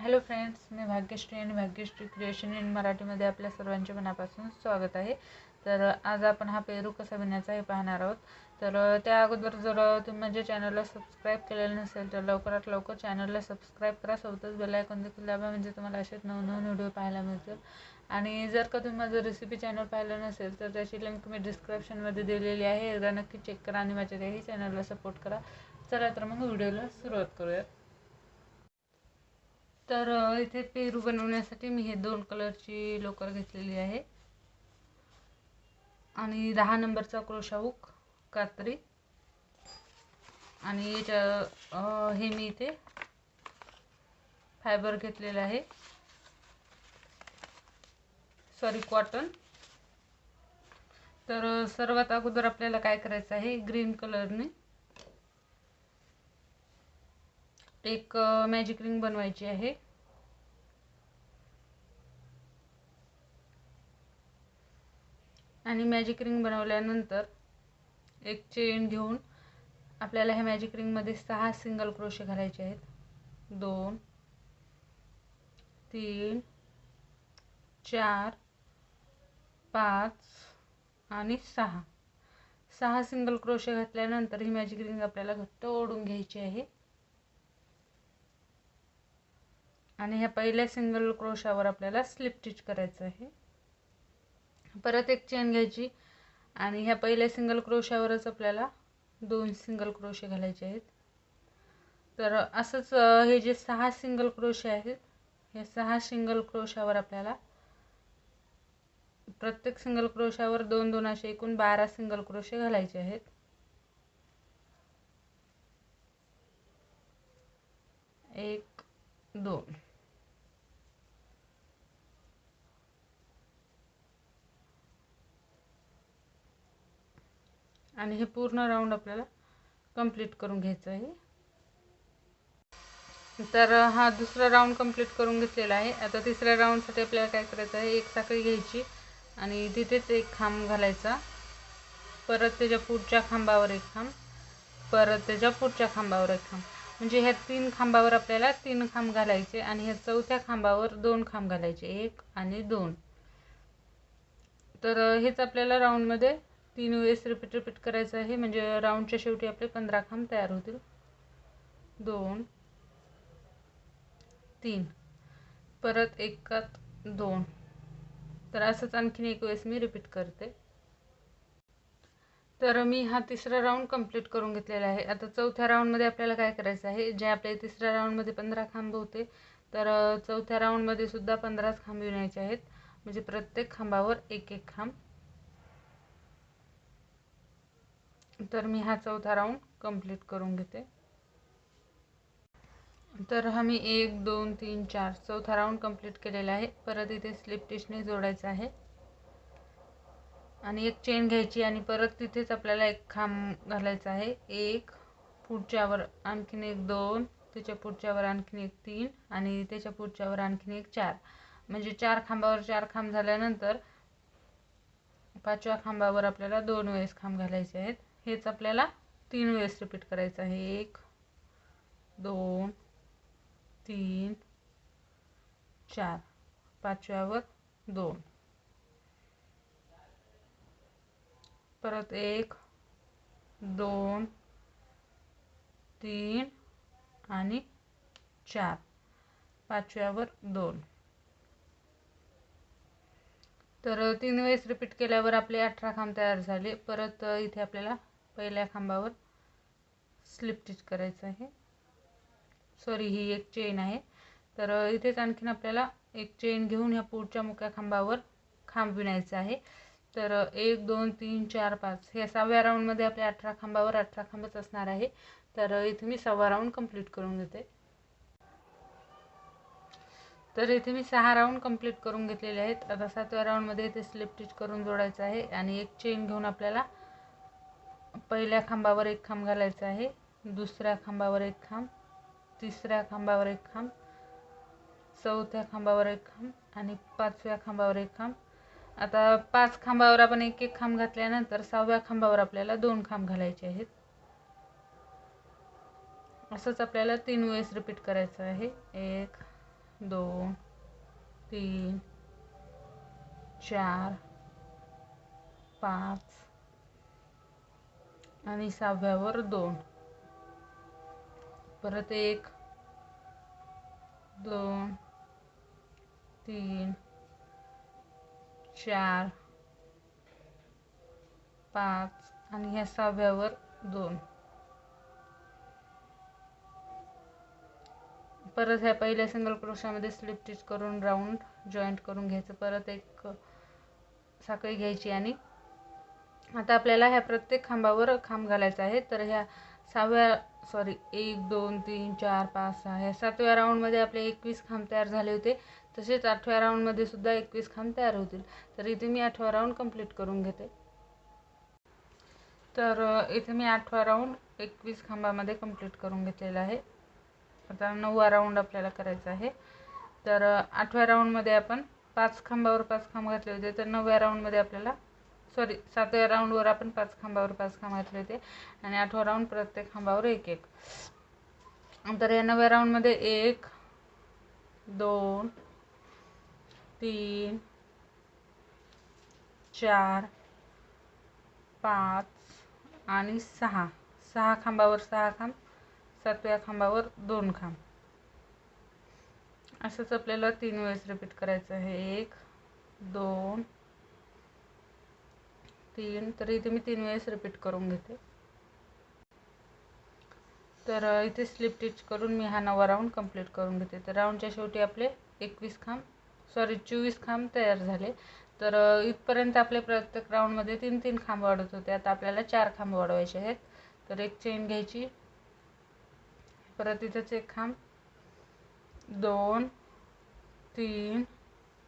Hello friends मी भाग्यश्री आणि Bhagyashree creation in मराठीमध्ये आपल्या सर्वांचे मनापासून स्वागत आहे. तर आज आपण हा पेरू कसा बनण्याचा हे पाहणार आहोत. तर त्या अगोदर जर तुम्ही माझ्या चॅनलला सबस्क्राईब केलेलं नसेल तर लवकरात लवकर चॅनलला सबस्क्राईब करा. सोबतच बेलायकॉन देखील दाबा म्हणजे तुम्हाला असेच नवनवीन व्हिडिओ पाहायला मिळतील. आणि जर का तुम्ही माझं रेसिपी चॅनल पाहिलं नसेल तर त्याची लिंक मी डिस्क्रिप्शनमध्ये दिलेली आहे. एकदा नक्की चेक करा आणि माझ्या त्याही चॅनलला सपोर्ट करा. चला तर मग व्हिडिओला सुरुवात करूयात. तर इथे पेरू बनवण्यासाठी मी हे दोन कलरची लोकर घेतलेली आहे. आणि दहा नंबरचा क्रोशाऊक कात्री. आणि याच्या हे मी इथे फायबर घेतलेलं आहे. Sorry cotton. तर सर्वात अगोदर आपल्याला काय करायचं आहे ग्रीन कलरने एक मॅजिक रिंग बनवायची आहे. आणि मॅजिक रिंग बनवल्यानंतर एक चेन घेऊन आपल्याला ह्या मॅजिक रिंगमध्ये सहा सिंगल क्रोशे घालायचे आहेत. दोन तीन चार पाच आणि सहा. सहा सिंगल क्रोशे घातल्यानंतर ही मॅजिक रिंग आपल्याला घट्ट ओढून घ्यायची आहे. आणि ह्या पहिल्या सिंगल क्रोशावर आपल्याला स्लिप स्टिच करायचं आहे. परत एक चेन घ्यायची आणि ह्या पहिल्या सिंगल क्रोशावरच आपल्याला दोन सिंगल क्रोशे घालायचे आहेत. तर असंच हे जे सहा सिंगल क्रोशे आहेत हे सहा सिंगल क्रोशावर आपल्याला प्रत्येक सिंगल क्रोशावर दोन दोन असे एकूण बारा सिंगल क्रोशे घालायचे आहेत. एक दोन. आणि हे पूर्ण राऊंड आपल्याला कंप्लीट करून घ्यायचं आहे. तर हा दुसरा राऊंड कंप्लीट करून घेतलेला आहे. आता तिसऱ्या राऊंडसाठी आपल्याला काय करायचं आहे? एक साखळी घ्यायची आणि तिथेच एक खांब घालायचा. परत त्याच्या पुढच्या खांबावर एक खांब. परत त्याच्या पुढच्या खांबावर एक खांब. म्हणजे ह्या तीन खांबावर आपल्याला तीन खांब घालायचे आणि ह्या चौथ्या खांबावर दोन खांब घालायचे. एक आणि दोन. तर हेच आपल्याला राऊंडमध्ये तीन वेळेस रिपीट रिपीट करायचं आहे. म्हणजे राऊंडच्या शेवटी आपले पंधरा खांब तयार होतील. दोन तीन. परत एकात दोन. तर असंच आणखीन एक वेळेस मी रिपीट करते. तर मी हा तिसरा राऊंड कंप्लीट करून घेतलेला आहे. आता चौथ्या राऊंडमध्ये आपल्याला काय करायचं आहे? जे आपल्या तिसऱ्या राऊंडमध्ये पंधरा खांब होते तर चौथ्या राऊंडमध्ये सुद्धा पंधराच खांब विणायचे आहेत. म्हणजे प्रत्येक खांबावर एक एक खांब. तर मी हा चौथा राऊंड कंप्लीट करून घेते. तर हा मी एक दोन तीन चार चौथा राऊंड कंप्लीट केलेला आहे. परत इथे स्लिप टिशने जोडायचं आहे. आणि एक चेन घ्यायची आणि परत तिथेच आपल्याला एक खांब घालायचा आहे. एक पुढच्यावर आणखीन एक दोन त्याच्या पुढच्यावर आणखीन एक तीन आणि त्याच्या पुढच्यावर आणखीन एक चार. म्हणजे चार खांबावर चार खांब झाल्यानंतर पाचव्या खांबावर आपल्याला दोन वेळेस खांब घालायचे आहेत. हेच आपल्याला तीन वेळेस रिपीट करायचं आहे. एक दोन तीन चार. पाचव्यावर दोन. परत एक दोन तीन आणि चार. पाचव्यावर दोन. तर तीन वेळेस रिपीट केल्यावर आपले अठरा खांब तयार झाले. परत इथे आपल्याला पहिल्या खांबावर स्लिप स्टिच करायचं आहे. सॉरी ही एक चेन आहे. तर इथेच आणखीन आपल्याला एक चेन घेऊन ह्या पुढच्या मुख्या खांबावर खांब विणायचा आहे. तर एक दोन तीन चार पाच ह्या सहाव्या राऊंडमध्ये आपल्या अठरा खांबावर अठरा खांबच असणार आहे. तर इथे मी सहावा राऊंड कंप्लीट करून घेते. तर इथे मी सहा राऊंड कंप्लीट करून घेतलेले आहेत. आता सातव्या राऊंडमध्ये इथे स्लिप स्टिच करून जोडायचं आहे आणि एक चेन घेऊन आपल्याला पहिल्या खांबावर एक खांब घालायचा आहे. दुसऱ्या खांबावर एक खांब तिसऱ्या खांबावर एक खांब चौथ्या खांबावर एक खांब आणि पाचव्या खांबावर एक खांब. आता पाच खांबावर आपण एक एक खांब घातल्यानंतर सहाव्या खांबावर आपल्याला दोन खांब घालायचे आहेत. असंच आपल्याला तीन वेळेस रिपीट करायचं आहे. एक दोन तीन चार पाच आणि सहाव्यावर दोन. परत एक दोन तीन चार पाच आणि ह्या सहाव्यावर दोन. परत ह्या पहिल्या सिंगल क्रोशामध्ये स्लिप स्टिच करून राऊंड जॉईंट करून घ्यायचं. परत एक साखळी घ्यायची आणि आता आपल्याला ह्या प्रत्येक खांबावर खांब घालायचा आहे. तर ह्या सहाव्या सॉरी एक दोन तीन चार पाच सहा ह्या सातव्या राऊंडमध्ये आपले एकवीस खांब तयार झाले होते. तसेच आठव्या राऊंडमध्ये सुद्धा एकवीस खांब तयार होतील. तर इथे मी आठवा राऊंड कंप्लीट करून घेते. तर इथे मी आठवा राऊंड एकवीस खांबामध्ये कंप्लीट करून घेतलेला आहे. आता नववा राऊंड आपल्याला करायचा आहे. तर आठव्या राऊंडमध्ये आपण पाच खांबावर पाच खांब घातले होते. तर नवव्या राऊंडमध्ये आपल्याला सॉरी सातव्या राऊंडवर आपण पाच खांबावर पाच खांब घातले होते. आणि आठवा राऊंड प्रत्येक खांबावर एक एक. तर या नव्या राऊंडमध्ये एक दोन तीन चार पाच आणि सहा. सहा खांबावर सहा खांब सातव्या खांबावर दोन खांब. असंच आपल्याला तीन वेळेस रिपीट करायचं आहे. एक दोन तीन तर इथे मी तीन वेळेस रिपीट करून घेते. तर इथे स्लिप टिच करून मी हा नवा राऊंड कंप्लीट करून घेते. तर राऊंडच्या शेवटी आपले एकवीस खांब सॉरी चोवीस खांब तयार झाले. तर इथपर्यंत आपले प्रत्येक राऊंडमध्ये तीन तीन खांब वाढत होते. आता आपल्याला चार खांब वाढवायचे आहेत. तर एक चेन घ्यायची. परत इथंच एक खांब. दोन तीन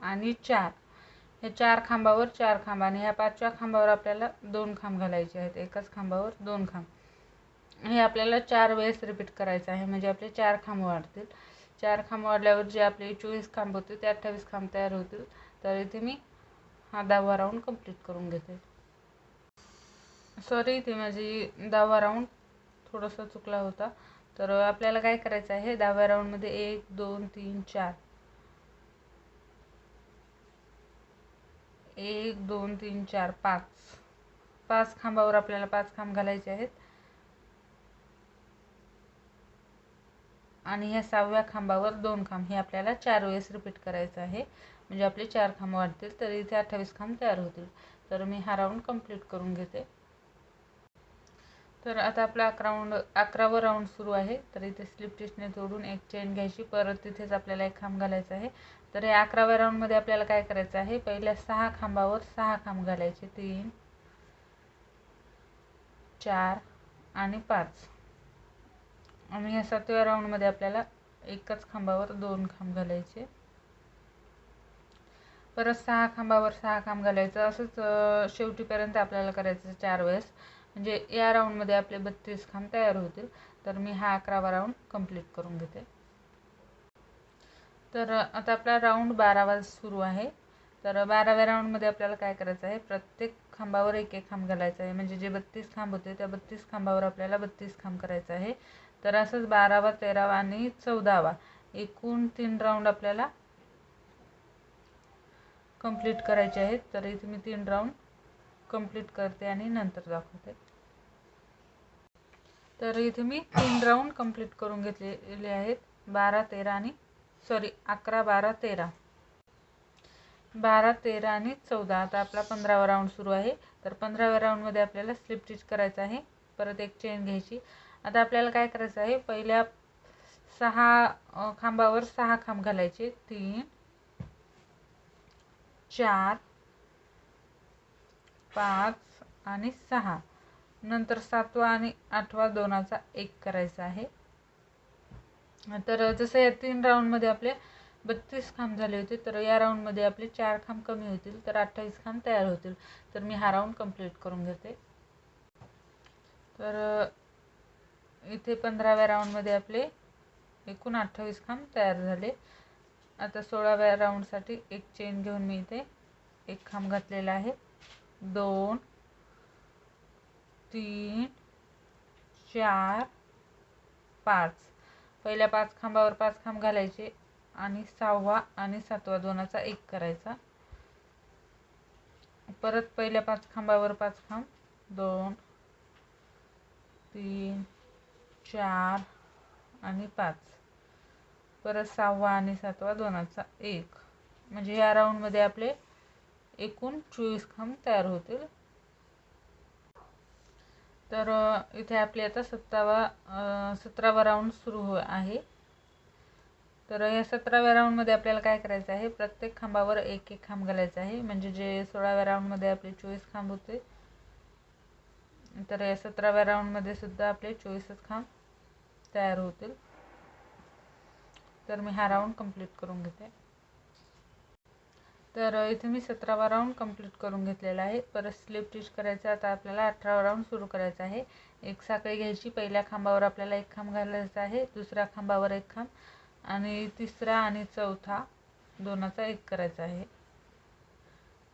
आणि चार. हे चार खांबावर चार खांब आणि ह्या पाचव्या खांबावर आपल्याला दोन खांब घालायचे आहेत. एकाच खांबावर दोन खांब. हे आपल्याला चार वेळेस रिपीट करायचं आहे. म्हणजे आपले चार खांब वाढतील. चार खांब वाढल्यावर जे आपले चोवीस खांब होते ते अठ्ठावीस खांब तयार होतील. तर इथे मी हा दहावा राऊंड कंप्लीट करून घेते. सॉरी इथे माझी दहावा राऊंड थोडासा चुकला होता. तर आपल्याला काय करायचं आहे? दहाव्या राऊंडमध्ये एक दोन तीन चार. एक दोन तीन चार पाच. पाच खांबावर आपल्याला पाच खांब घालायचे आहेत. आणि ह्या सहाव्या खांबावर दोन खांब. हे आपल्याला चार वेळेस रिपीट करायचं आहे. म्हणजे आपले चार खांब वाढतील तर इथे अठ्ठावीस खांब तयार होतील. तर मी हा राऊंड कंप्लीट करून घेते. तर आता आपला अकरा राऊंड अकरावं राऊंड सुरू आहे. तर इथे स्लिप टेस्टने तोडून एक चेन घ्यायची. परत तिथेच आपल्याला एक खांब घालायचा आहे. तर या अकराव्या राऊंडमध्ये आपल्याला काय करायचं आहे? पहिल्या सहा खांबावर सहा खांब घालायचे. तीन चार आणि पाच. आणि या सातव्या राऊंडमध्ये आपल्याला एकाच खांबावर दोन खांब घालायचे. परत सहा खांबावर सहा खांब घालायचं. असंच शेवटीपर्यंत आपल्याला करायचं चार वेळेस. म्हणजे या राऊंडमध्ये आपले बत्तीस खांब तयार होतील. तर मी हा अकरावा राऊंड कंप्लीट करून घेते. तर आता आपला राऊंड बारावा सुरू आहे. तर बाराव्या राऊंडमध्ये आपल्याला काय करायचं आहे? प्रत्येक खांबावर एक एक खांब घालायचा आहे. म्हणजे जे बत्तीस खांब होते त्या बत्तीस खांबावर आपल्याला बत्तीस खांब करायचा आहे. तर असंच बारावा तेरावा आणि चौदावा एकूण तीन राऊंड आपल्याला कंप्लीट करायचे आहेत. तर इथे मी तीन राऊंड कंप्लीट करते आणि नंतर दाखवते. तर इथे मी तीन राऊंड कंप्लीट करून घेतलेले आहेत. बारा तेरा आणि सॉरी अकरा बारा तेरा. बारा तेरा आणि चौदा. आता आपला पंधरावा राऊंड सुरू आहे. तर पंधराव्या राऊंडमध्ये आपल्याला स्लिप स्टिच करायचं आहे. परत एक चेन घ्यायची. आता आपल्याला काय करायचं आहे? पहिल्या सहा खांबावर सहा खांब घालायचे. तीन चार पाच आणि सहा. नंतर सातवा आणि आठवा दोनाचा एक करायचा आहे. तर जसं या तीन राऊंडमध्ये आपले बत्तीस खांब झाले होते तर या राऊंडमध्ये आपले चार खांब कमी होतील तर अठ्ठावीस खांब तयार होतील. तर मी हा राऊंड कंप्लीट करून घेते. तर इथे पंधराव्या राऊंडमध्ये आपले एकूण अठ्ठावीस खांब तयार झाले. आता सोळाव्या राऊंडसाठी एक चेन घेऊन मी इथे एक खांब घातलेला आहे. दोन तीन चार पाच. पहिल्या पाच खांबावर पाच खांब घालायचे आणि सहावा आणि सातवा दोनाचा एक करायचा. परत पहिल्या पाच खांबावर पाच खांब. दोन तीन चार आणि पाच. परत सहावा आणि सातवा दोनाचा एक. म्हणजे या राऊंडमध्ये आपले एकूण चोवीस खांब तयार होतील. तर इथे आपली आता सत्तावा सतरावा राऊंड सुरू हो आहे. तर या सतराव्या राऊंडमध्ये आपल्याला काय करायचं आहे? प्रत्येक खांबावर एक एक खांब घालायचा आहे. म्हणजे जे सोळाव्या राऊंडमध्ये आपले चोवीस खांब होते. तर या सतराव्या राऊंडमध्ये सुद्धा आपले चोवीसच खांब तयार होतील. तर मी हा राऊंड कंप्लीट करून घेते. तर इथे मी सतरावा राऊंड कंप्लीट करून घेतलेला आहे. परत स्लिप टिच करायचं आता आपल्याला अठरावा राऊंड सुरू करायचा आहे. एक साखळी घ्यायची. पहिल्या खांबावर आपल्याला एक खांब घालायचा आहे. दुसऱ्या खांबावर एक खांब. आणि तिसरा आणि चौथा दोनाचा एक करायचा आहे.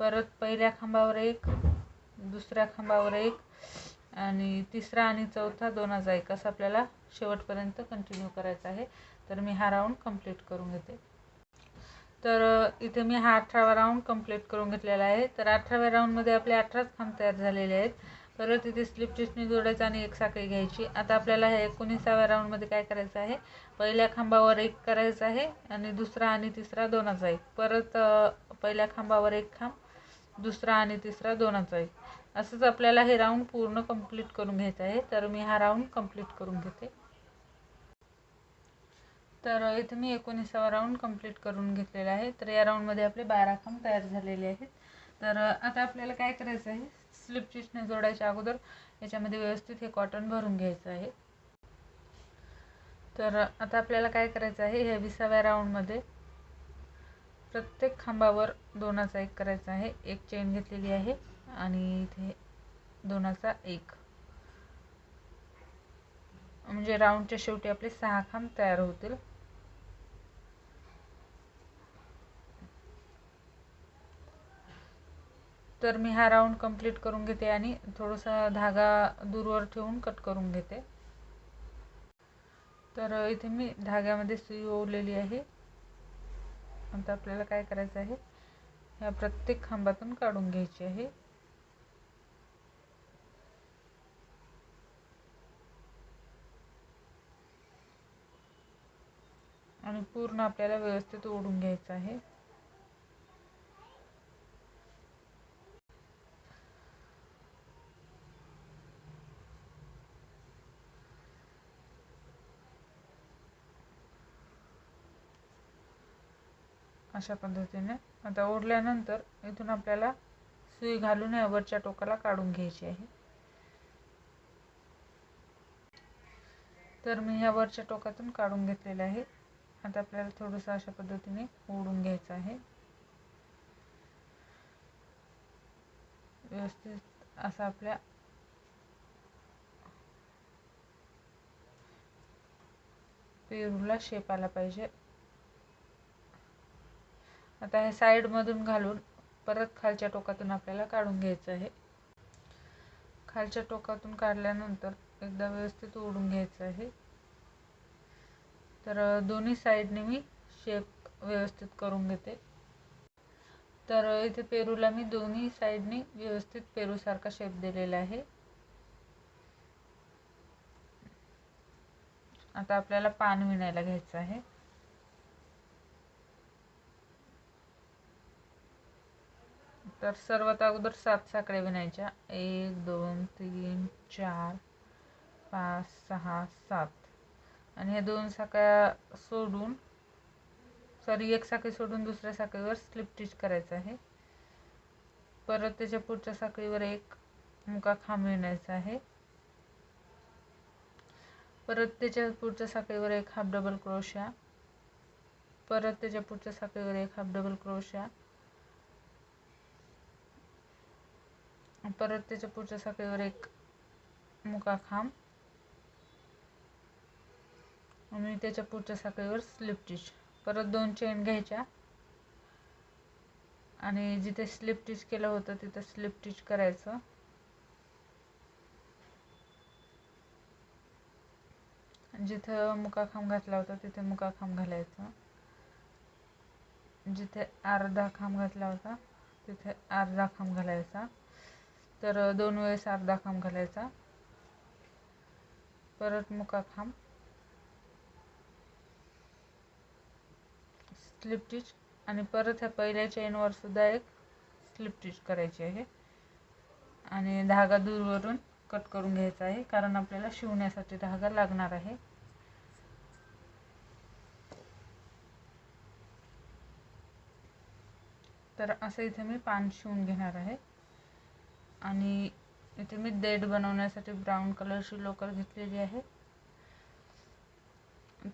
परत पहिल्या खांबावर एक दुसऱ्या खांबावर एक आणि तिसरा आणि चौथा दोनाचा एक. असं आपल्याला शेवटपर्यंत कंटिन्यू करायचा आहे. तर मी हा राऊंड कंप्लीट करून घेते. तर इथे मी हा अठरावा राऊंड कंप्लीट करून घेतलेला आहे. तर अठराव्या राऊंडमध्ये आपले अठराच खांब तयार झालेले आहेत. परत इथे स्लिप चिसणी जोडायचं आणि एक साखळी घ्यायची. आता आपल्याला हे एकोणीसाव्या राऊंडमध्ये काय करायचं आहे? पहिल्या खांबावर एक करायचं आहे आणि दुसरा आणि तिसरा दोनाचा एक परत पहिल्या खांबावर एक खांब दुसरा आणि तिसरा दोनाचा एक असंच आपल्याला हे राऊंड पूर्ण कंप्लीट करून घ्यायचं आहे. तर मी हा राऊंड कंप्लीट करून घेते. तर इथे मी एकोणीसावा राऊंड कंप्लीट करून घेतलेला आहे. तर या राऊंडमध्ये आपले बारा खांब तयार झालेले आहेत. तर आता आपल्याला काय करायचं आहे? स्लिप स्टिचने जोडायच्या अगोदर याच्यामध्ये व्यवस्थित हे कॉटन भरून घ्यायचं आहे. तर आता आपल्याला काय करायचं आहे? ह्या विसाव्या राऊंडमध्ये प्रत्येक खांबावर दोनाचा एक करायचा आहे. एक चेन घेतलेली आहे आणि इथे दोनाचा एक. म्हणजे राऊंडच्या शेवटी आपले सहा खांब तयार होतील. तर मी हा राऊंड कंप्लीट करून घेते आणि थोडासा धागा दूरवर ठेवून कट करून घेते. तर इथे मी धाग्यामध्ये सुई ओवलेली आहे. आता आपल्याला काय करायचं आहे? ह्या प्रत्येक खांबातून काढून घ्यायची आहे. आणि पूर्ण आपल्याला व्यवस्थित ओढून घ्यायचं आहे. अशा पद्धतीने. आता ओढल्यानंतर इथून आपल्याला सुई घालून या वरच्या टोकाला काढून घ्यायची आहे. तर मी ह्या वरच्या टोकातून काढून घेतलेलं आहे. आता आपल्याला थोडंसं अशा पद्धतीने ओढून घ्यायचं आहे. व्यवस्थित असा आपल्या पेरूला शेप आला पाहिजे. आता हे साईडमधून घालून परत खालच्या टोकातून आपल्याला काढून घ्यायचं आहे. खालच्या टोकातून काढल्यानंतर एकदा व्यवस्थित ओढून घ्यायचं आहे. तर दोन्ही साईडने मी शेप व्यवस्थित करून घेते. तर इथे पेरूला मी दोन्ही साईडने व्यवस्थित पेरूसारखा शेप दिलेला आहे. आता आपल्याला पान विणायला घ्यायचं आहे. तर सर्वात अगोदर सात साखळ्या विणायच्या. एक दोन तीन चार पाच सहा सात. आणि ह्या दोन साखळ्या सोडून सॉरी एक साखळी सोडून दुसऱ्या साखळीवर स्लिप स्टिच करायचं आहे. परत त्याच्या पुढच्या साखळीवर एक मुका खांब विणायचा आहे. परत त्याच्या पुढच्या साखळीवर एक हाफ डबल क्रोशा परत त्याच्या पुढच्या साखळीवर एक हाफ डबल क्रोशा परत त्याच्या पुढच्या साखळीवर एक मुका खांब आणि त्याच्या पुढच्या साखळीवर स्लिप टिच परत दोन चेन घ्यायच्या. आणि जिथे स्लिप टिच केलं होतं तिथं स्लिप टिच करायचं. जिथं मुका खांब घातला होता तिथे मुका खांब घालायचा. जिथे अर्धा खांब घातला होता तिथे अर्धा खांब घालायचा. तर दोन वेळेस अर्धा खांब घालायचा. परत मुका खांब. स्लिप स्टिच आणि परत ह्या पहिल्या चेनवर सुद्धा एक स्लिप स्टिच करायची आहे. आणि धागा दूरवरून कट करून घ्यायचा आहे कारण आपल्याला शिवण्यासाठी धागा लागणार आहे. तर असं इथे मी पान शिवून घेणार आहे. आणि इथे मी देड बनवण्यासाठी ब्राऊन कलरची लोकर घेतलेली आहे.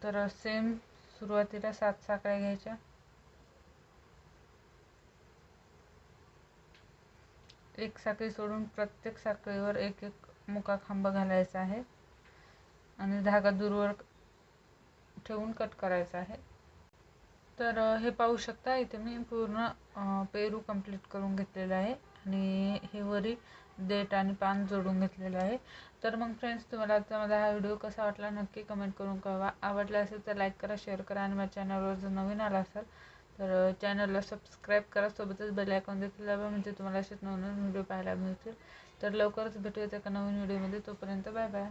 तर सेम सुरुवातीला सात साखळ्या घ्यायच्या. एक साखळी सोडून प्रत्येक साखळीवर एक एक मुका खांब घालायचा आहे आणि धागा दूरवर ठेवून कट करायचा आहे. तर हे पाहू शकता इथे मी पूर्ण पेरू कंप्लीट करून घेतलेलं आहे. आणि हे वरी देठ आणि पान जोडून घेतलेलं आहे. तर मग फ्रेंड्स तुम्हाला आजचा माझा हा व्हिडिओ कसा वाटला नक्की कमेंट करून कळवा. आवडला असेल तर लाईक करा शेअर करा आणि माझ्या चॅनलवर जर नवीन आला असाल तर चॅनलला सबस्क्राईब करा. सोबतच बेल आयकॉन देखील लावा म्हणजे तुम्हाला असेच नवनवीन व्हिडिओ पाहायला मिळतील. तर लवकरच भेटूयात एका नवीन व्हिडिओमध्ये तोपर्यंत बाय बाय